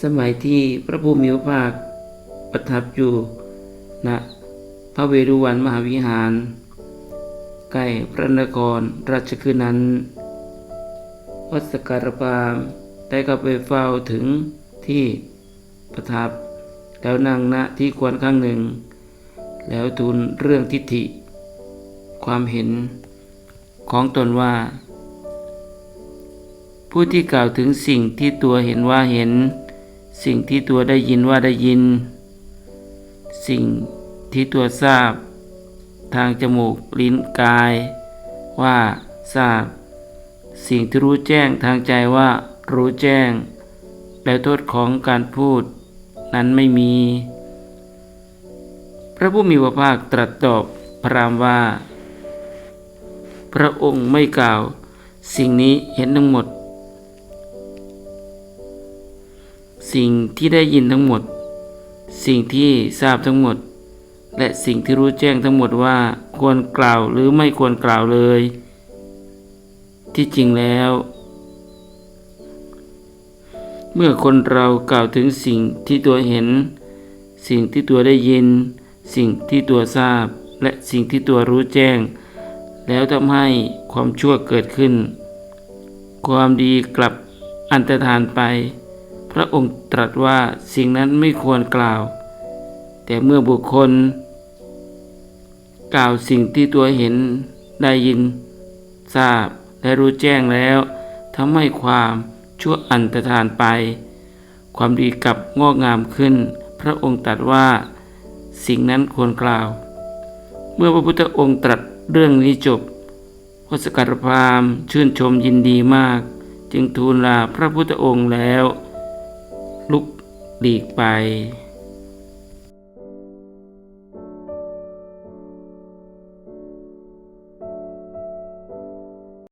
สมัยที่พระภูมิพระภาคประทับอยู่ณพระเวรุวันมหาวิหาร ใกล้พระนครราชคือนั้น วัดสการพามได้เข้าไปเฝ้าถึงที่ประทับ แล้วนั่งณที่ควรข้างหนึ่ง แล้วทูลเรื่องทิฏฐิ ความเห็นของตนว่า ผู้ที่กล่าวถึงสิ่งที่ตัวเห็นว่าเห็น สิ่งที่ตัวได้ยินว่าได้ยิน สิ่งที่ตัวทราบ ทางจมูกลิ้นกาย ว่าทราบ สิ่งที่รู้แจ้งทางใจว่ารู้แจ้ง แล้วโทษของการพูด นั้นไม่มี พระผู้มีพระภาคตรัสตอบพระรามว่า พระองค์ไม่กล่าว สิ่งนี้เห็นทั้งหมด สิ่งที่ได้ยินทั้งหมด สิ่งที่ทราบทั้งหมด และสิ่งที่รู้แจ้งทั้งหมดว่าควรกล่าวหรือไม่ควรกล่าวเลย ที่จริงแล้ว เมื่อคนเรากล่าวถึงสิ่งที่ตัวเห็น สิ่งที่ตัวได้ยิน สิ่งที่ตัวทราบ และสิ่งที่ตัวรู้แจ้ง แล้วทำให้ความชั่วเกิดขึ้น ความดีกลับอันตรธานไป พระองค์ตรัสว่าสิ่งนั้นไม่ควรกล่าว แต่เมื่อบุคคล กล่าวสิ่งที่ตัวเห็นได้ยินทราบและรู้แจ้งแล้วทำให้ความชั่วอันตรธานไป ความดีกลับงอกงามขึ้น พระองค์ตรัสว่าสิ่งนั้นควรกล่าว เมื่อพระพุทธองค์ตรัสเรื่องนี้จบพระสกัดพราหมณ์ชื่นชมยินดีมาก จึงทูลลาพระพุทธองค์แล้ว ลุกหลีกไป